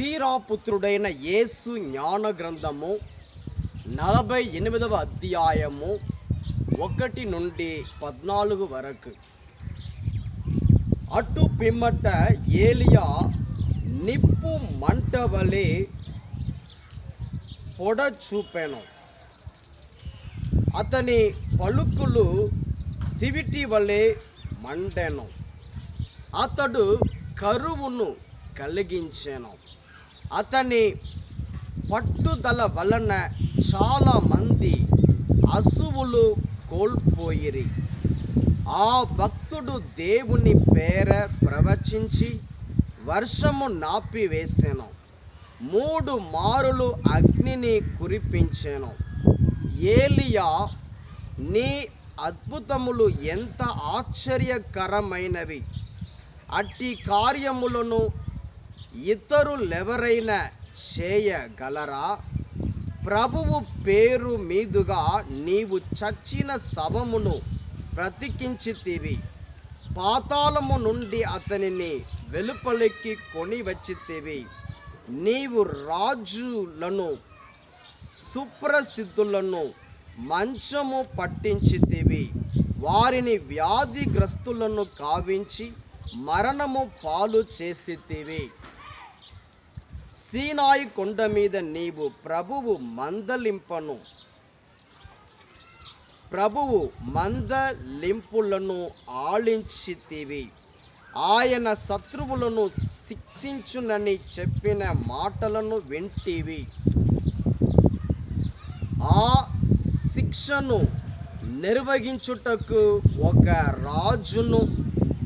సీరాపుత్రుడైన యేసు జ్ఞాన గ్రంథము నలభై ఎనిమిదవ అధ్యాయము ఒకటి నుండి పద్నాలుగు వరకు. అటు పిమ్మట ఏలియా నిప్పు మంట వలె పొడ చూపెను. అతని పలుకులు తివిటి వలె మండెను. అతడు కరువును కలిగించాను. అతని పట్టుదల వలన చాలామంది అసువులు కోల్పోయిరి. ఆ భక్తుడు దేవుని పేర ప్రవచించి వర్షము నాపివేసాను. మూడు మారులు అగ్నిని కురిపించాను. ఏలియా నీ అద్భుతములు ఎంత ఆశ్చర్యకరమైనవి. అట్టి కార్యములను ఇతరులెవరైనా చేయగలరా? ప్రభువు పేరు మీదుగా నీవు చచ్చిన శవమును బ్రతికించితివి. పాతాళము నుండి అతనిని వెలుపలికి కొని వచ్చితివి నీవు రాజులను సుప్రసిద్ధులను మంచము పట్టించితివి. వారిని వ్యాధిగ్రస్తులను కావించి మరణము పాలు చేసితివి. సీనాయి కొండ మీద నీవు ప్రభువు మందలింపను. ప్రభువు మందలింపులను ఆళించితివి. ఆయన శత్రువులను శిక్షించునని చెప్పిన మాటలను వింటివి. ఆ శిక్షను నిర్వహించుటకు ఒక రాజును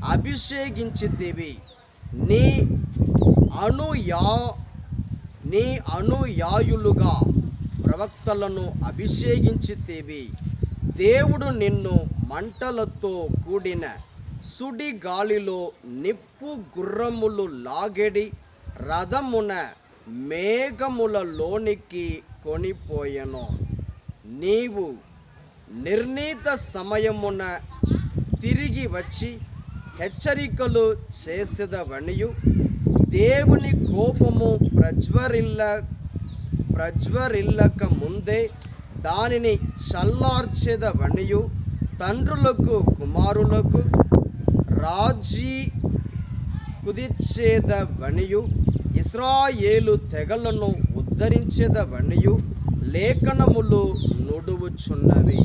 అభిషేకించితివి. నీ అనుయా నీ అనుయాయులుగా ప్రవక్తలను అభిషేకించితేవి. దేవుడు నిన్ను మంటలతో కూడిన సుడి గాలిలో నిప్పు గుర్రములు లాగెడి రథమున మేఘములలోనికి కొనిపోయెను. నీవు నిర్ణీత సమయమున తిరిగి వచ్చి హెచ్చరికలు చేసేదవనియు. దేవుని కోపము ప్రజ్వరిల్ల ప్రజ్వరిల్లక ముందే దానిని చల్లార్చేదవనియు తండ్రులకు కుమారులకు రాజీ కుదిర్చేదవనియు ఇస్రాయేలు తెగలను ఉద్ధరించేదవనియు లేఖనములు నుడువుచున్నవి.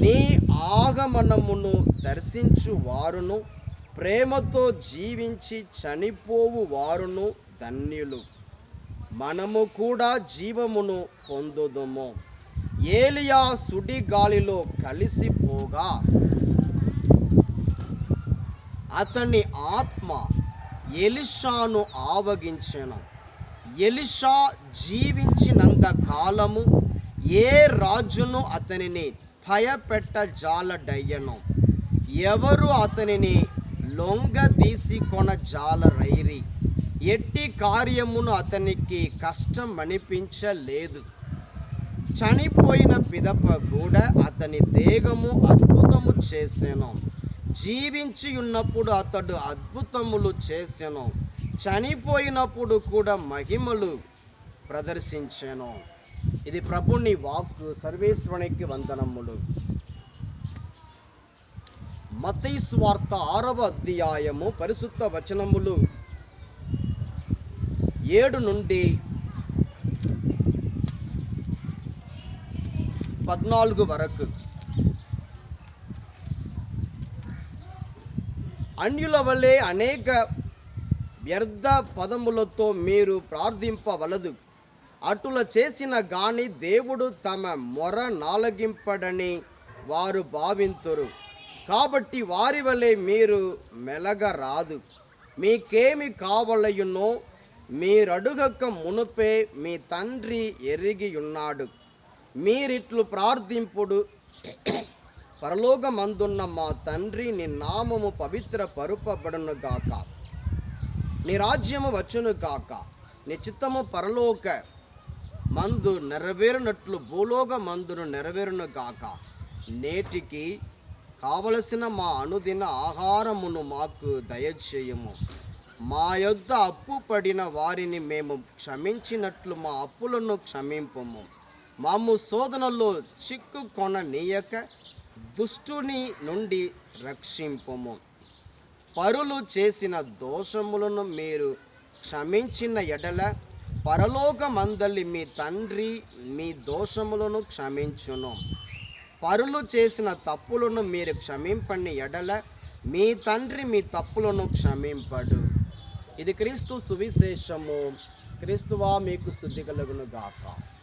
నీ ఆగమనమును దర్శించు వారును ప్రేమతో జీవించి చనిపోవు వారును ధన్యులు. మనము కూడా జీవమును పొందుదుము. ఏలియా సుడి గాలిలో కలిసిపోగా. అతని ఆత్మ ఎలిషాను ఆవగించెను. ఎలిషా జీవించినంత కాలము ఏ రాజును అతనిని భయపెట్టజాలడయ్యను? ఎవరు అతనిని లొంగదీసి కొన జాలరైరి ఎట్టి కార్యమును అతనికి కష్టం అనిపించలేదు చనిపోయిన పిదప కూడా అతని దేహము అద్భుతము చేసెను. జీవించి ఉన్నప్పుడు అతడు అద్భుతములు చేసెను. చనిపోయినప్పుడు కూడా మహిమలు ప్రదర్శించాను. ఇది ప్రభుని వాక్కు సర్వేశ్వరునికి వందనములు. మతై స్వార్త ఆరవ అధ్యాయము పరిశుద్ధ వచనములు ఏడు నుండి పద్నాలుగు వరకు. అన్యుల వలె అనేక వ్యర్థ పదములతో మీరు ప్రార్థింపవలదు. అటుల చేసిన గాని దేవుడు తమ మొర నాలగింపడని వారు భావింతురు. కాబట్టి వారి వలె మీరు మెలగరాదు. మీకేమి కావలయునో మీరడుగక మునుపే మీ తండ్రి ఎరిగి ఉన్నాడు మీరిట్లు ప్రార్థింపుడు. పరలోకమందున్న మా తండ్రి నీ నామము పవిత్ర పరుపబడును గాక. నీ రాజ్యము వచ్చును గాక. నీ చిత్తము పరలోక మందు నెరవేరునట్లు భూలోక మందును నెరవేరును గాక. నేటికి కావలసిన మా అనుదిన ఆహారమును మాకు దయచేయము. మా యొద్ద అప్పు పడిన వారిని మేము క్షమించినట్లు మా అప్పులను క్షమింపము. మాము శోధనలో చిక్కు కొననీయక దుష్టుని నుండి రక్షింపము. పరులు చేసిన దోషములను మీరు క్షమించిన ఎడల పరలోకమందలి మీ తండ్రి మీ దోషములను క్షమించును. పరులు చేసిన తప్పులను మీరు క్షమింపని ఎడల మీ తండ్రి మీ తప్పులను క్షమింపడు. ఇది క్రీస్తు సువిశేషము. క్రీస్తువా మీకు స్థుతి కలుగును గాక.